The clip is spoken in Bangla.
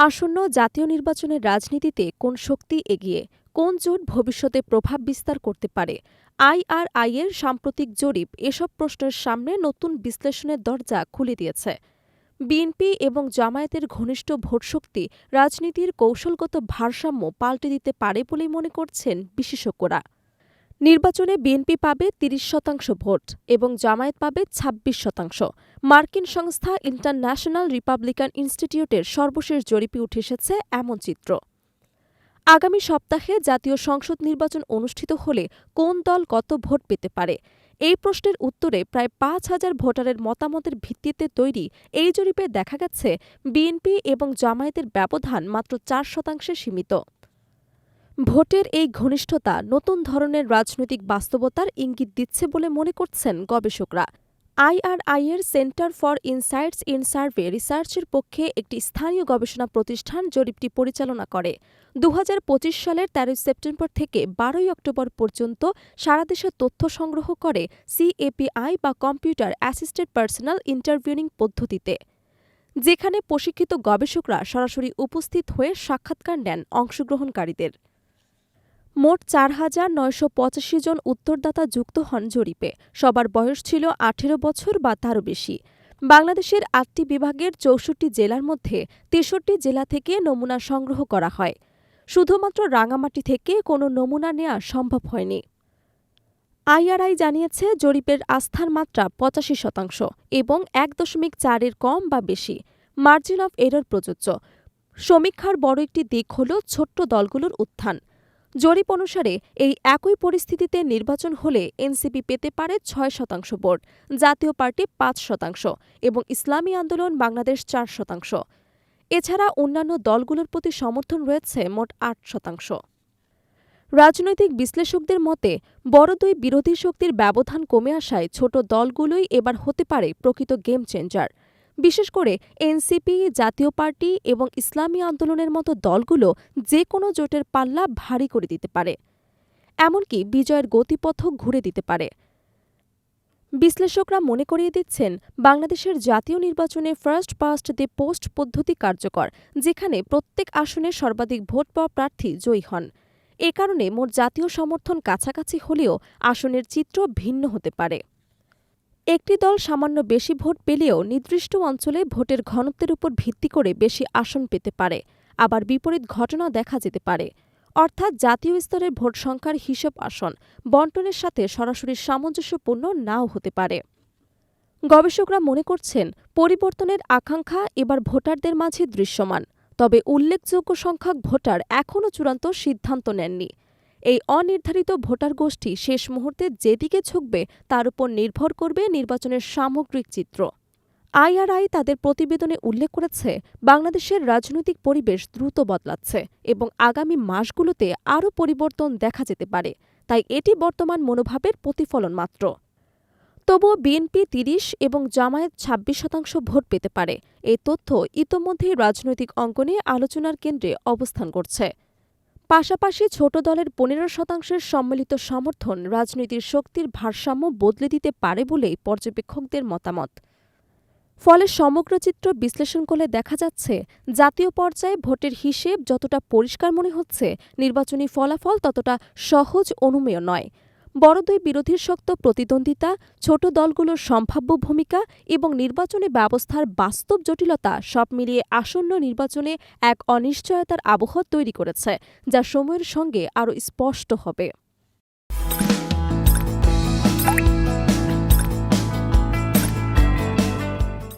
আসন্ন জাতীয় নির্বাচনের রাজনীতিতে কোন শক্তি এগিয়ে, কোন জোট ভবিষ্যতে প্রভাব বিস্তার করতে পারে আইআরআইয়ের সাম্প্রতিক জরিপ এসব প্রশ্নের সামনে নতুন বিশ্লেষণের দরজা খুলে দিয়েছে। বিএনপি এবং জামায়াতের ঘনিষ্ঠ ভোটশক্তি রাজনীতির কৌশলগত ভারসাম্য পাল্টে দিতে পারে বলেই মনে করছেন বিশেষজ্ঞরা। নির্বাচনে বিএনপি পাবে তিরিশ শতাংশ ভোট এবং জামায়াত পাবে ২৬ শতাংশ। মার্কিন সংস্থা ইন্টারন্যাশনাল রিপাবলিকান ইনস্টিটিউটের সর্বশেষ জরিপে উঠে এসেছে এমন চিত্র। আগামী সপ্তাহে জাতীয় সংসদ নির্বাচন অনুষ্ঠিত হলে কোন দল কত ভোট পেতে পারে? এই প্রশ্নের উত্তরে প্রায় পাঁচ হাজার ভোটারের মতামতের ভিত্তিতে তৈরি এই জরিপে দেখা গেছে, বিএনপি এবং জামায়াতের ব্যবধান মাত্র চার শতাংশে সীমিত। ভোটের এই ঘনিষ্ঠতা নতুন ধরনের রাজনৈতিক বাস্তবতার ইঙ্গিত দিচ্ছে বলে মনে করছেন গবেষকরা। আইআরআইয়ের centre for insights in survey রিসার্চের পক্ষে একটি স্থানীয় গবেষণা প্রতিষ্ঠান জরিপটি পরিচালনা করে। দু হাজার পঁচিশ সালের তেরোই সেপ্টেম্বর থেকে বারোই অক্টোবর পর্যন্ত সারা দেশে তথ্য সংগ্রহ করে সিএপিআই বা কম্পিউটার অ্যাসিস্টেড পার্সোনাল ইন্টারভিউনিং পদ্ধতিতে। যেখানে প্রশিক্ষিত গবেষকরা সরাসরি উপস্থিত হয়ে সাক্ষাৎকার নেন অংশগ্রহণকারীদের। মোট চার হাজার নয়শো পঁচাশি জন উত্তরদাতা যুক্ত হন জরিপে। সবার বয়স ছিল আঠেরো বছর বা তারও বেশি। বাংলাদেশের আটটি বিভাগের চৌষট্টি জেলার মধ্যে তেষট্টি জেলা থেকে নমুনা সংগ্রহ করা হয়। শুধুমাত্র রাঙামাটি থেকে কোনো নমুনা নেওয়া সম্ভব হয়নি। আইআরআই জানিয়েছে জরিপের আস্থার মাত্রা পঁচাশি শতাংশ এবং এক দশমিক চারের কম বা বেশি। মার্জিন অফ এরর প্রযোজ্য। সমীক্ষার বড় একটি দিক হল ছোট্ট দলগুলোর উত্থান। জরিপ অনুসারে, এই একই পরিস্থিতিতে নির্বাচন হলে এনসিপি পেতে পারে ছয় শতাংশ ভোট, জাতীয় পার্টি পাঁচ শতাংশ এবং ইসলামী আন্দোলন বাংলাদেশ চার শতাংশ। এছাড়া অন্যান্য দলগুলোর প্রতি সমর্থন রয়েছে মোট আট শতাংশ। রাজনৈতিক বিশ্লেষকদের মতে, বড় দুই বিরোধী শক্তির ব্যবধান কমে আসায় ছোট দলগুলোই এবার হতে পারে প্রকৃত গেম চেঞ্জার। বিশেষ করে এনসিপি, জাতীয় পার্টি এবং ইসলামী আন্দোলনের মতো দলগুলো যে কোনো জোটের পাল্লা ভারী করে দিতে পারে। এমনকি বিজয়ের গতিপথও ঘুরে দিতে পারে। বিশ্লেষকরা মনে করিয়ে দিচ্ছেন, বাংলাদেশের জাতীয় নির্বাচনে ফার্স্ট পাস্ট দি পোস্ট পদ্ধতি কার্যকর, যেখানে প্রত্যেক আসনে সর্বাধিক ভোট পাওয়া প্রার্থী জয়ী হন। এ কারণে মোট জাতীয় সমর্থন কাছাকাছি হলেও আসনের চিত্র ভিন্ন হতে পারে। একটি দল সামান্য বেশি ভোট পেলেও নির্দিষ্ট অঞ্চলে ভোটের ঘনত্বের উপর ভিত্তি করে বেশি আসন পেতে পারে, আবার বিপরীত ঘটনা দেখা যেতে পারে। অর্থাৎ জাতীয় স্তরের ভোট সংখ্যার হিসেব আসন বন্টনের সাথে সরাসরি সামঞ্জস্যপূর্ণ নাও হতে পারে। গবেষকরা মনে করছেন, পরিবর্তনের আকাঙ্ক্ষা এবার ভোটারদের মাঝে দৃশ্যমান, তবে উল্লেখযোগ্য সংখ্যক ভোটার এখনও চূড়ান্ত সিদ্ধান্ত নেননি। এই অনির্ধারিত ভোটার গোষ্ঠী শেষ মুহূর্তে যেদিকে ঝুঁকবে, তার উপর নির্ভর করবে নির্বাচনের সামগ্রিক চিত্র। আইআরআই তাদের প্রতিবেদনে উল্লেখ করেছে, বাংলাদেশের রাজনৈতিক পরিবেশ দ্রুত বদলাচ্ছে এবং আগামী মাসগুলোতে আরও পরিবর্তন দেখা যেতে পারে, তাই এটি বর্তমান মনোভাবের প্রতিফলন মাত্র। তবুও বিএনপি তিরিশ এবং জামায়াত ২৬ শতাংশ ভোট পেতে পারে এই তথ্য ইতোমধ্যেই রাজনৈতিক অঙ্গনে আলোচনার কেন্দ্রে অবস্থান করছে। পাশাপাশি ছোট দলের পনেরো শতাংশের সম্মিলিত সমর্থন রাজনীতির শক্তির ভারসাম্য বদলে দিতে পারে বলেই পর্যবেক্ষকদের মতামত। ফলে সমগ্র চিত্র বিশ্লেষণ করলে দেখা যাচ্ছে, জাতীয় পর্যায়ে ভোটের হিসেব যতটা পরিষ্কার মনে হচ্ছে, নির্বাচনী ফলাফল ততটা সহজ অনুমেয় নয়। বড় দুই বিরোধীর শক্ত প্রতিদ্বন্দ্বিতা, ছোট দলগুলোর সম্ভাব্য ভূমিকা এবং নির্বাচনী ব্যবস্থার বাস্তব জটিলতা সব মিলিয়ে আসন্ন নির্বাচনে এক অনিশ্চয়তার আবহ তৈরি করেছে, যা সময়ের সঙ্গে আরও স্পষ্ট হবে।